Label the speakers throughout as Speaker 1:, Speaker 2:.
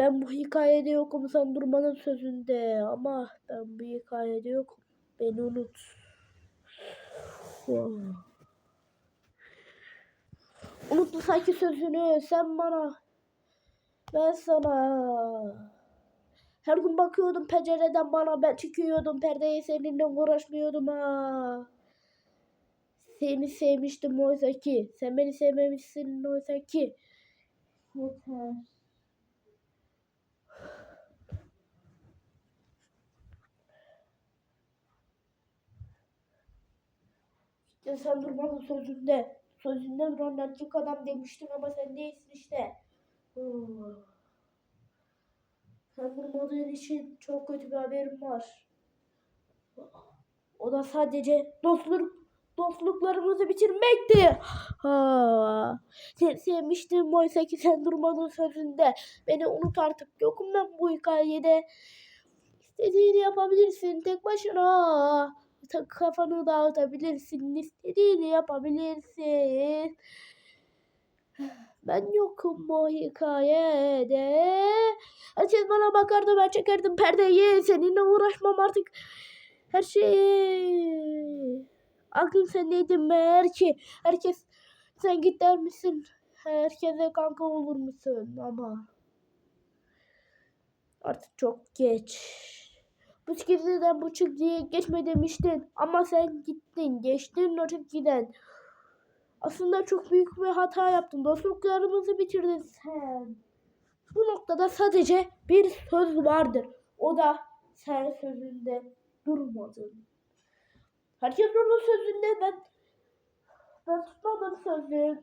Speaker 1: Ben bu hikayede yokum sen durmanın sözünde ama ben bu hikayede yokum. Beni unut. Wow. Unuttu sanki sözünü sen bana. Ben sana. Her gün bakıyordum pencereden bana ben çıkıyordum perdeye seninle uğraşmıyordum ha. Seni sevmiştim oysa ki. Sen beni sevmemişsin oysa ki. Yeter. Sen durmadın sözünde. Sözünde romantik adam demiştin ama sen değilsin işte. Sen durmadığın için çok kötü bir haberim var. O da sadece dostluk dostluklarımızı bitirmekti. Ha. Seni sevmiştim oysa ki sen durmadın sözünde. Beni unut artık. Yokum ben bu hikayede. İstediğini yapabilirsin tek başına. Kafanı dağıtabilirsin. istediğini yapabilirsin. Ben yokum bu hikayede. Herkes bana bakardı ben çekerdim perdeyi. Seninle uğraşmam artık. Her şey. Aklım sendeydi meğer ki. Herkes sen git der misin? Herkese kanka olur musun ama. Artık çok geç. Bu çizgiden bu çizgiye geçme demiştin. Ama sen gittin. Geçtin o çizgiden. Aslında çok büyük bir hata yaptın. Dostluklarımızı bitirdin sen. Bu noktada sadece bir söz vardır. O da sen sözünde durmadın. Herkes durdu sözünde ben ben tutmadım sözünü.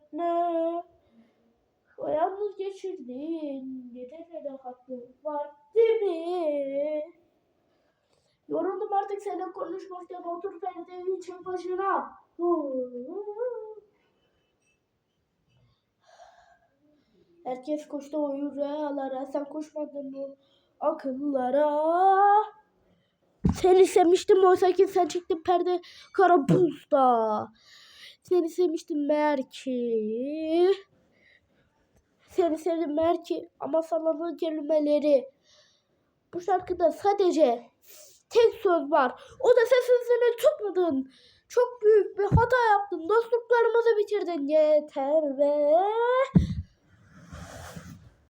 Speaker 1: O yalnız geçirdin. Gecede de haklı var değil mi? Yoruldum artık seninle konuşmaktan otur perdeyi için başına. Herkes koştu o rüyalara sen koşmadın mı akıllara? Seni sevmiştim oysa ki sen çıktın perde kara buzda. Seni sevmiştim meğer ki. Seni sevdim meğer ki ama sanadığın kelimeleri. Bu şarkıda sadece tek söz var. O da sözünü tutmadın. Çok büyük bir hata yaptın. Dostluklarımızı bitirdin. Yeter be.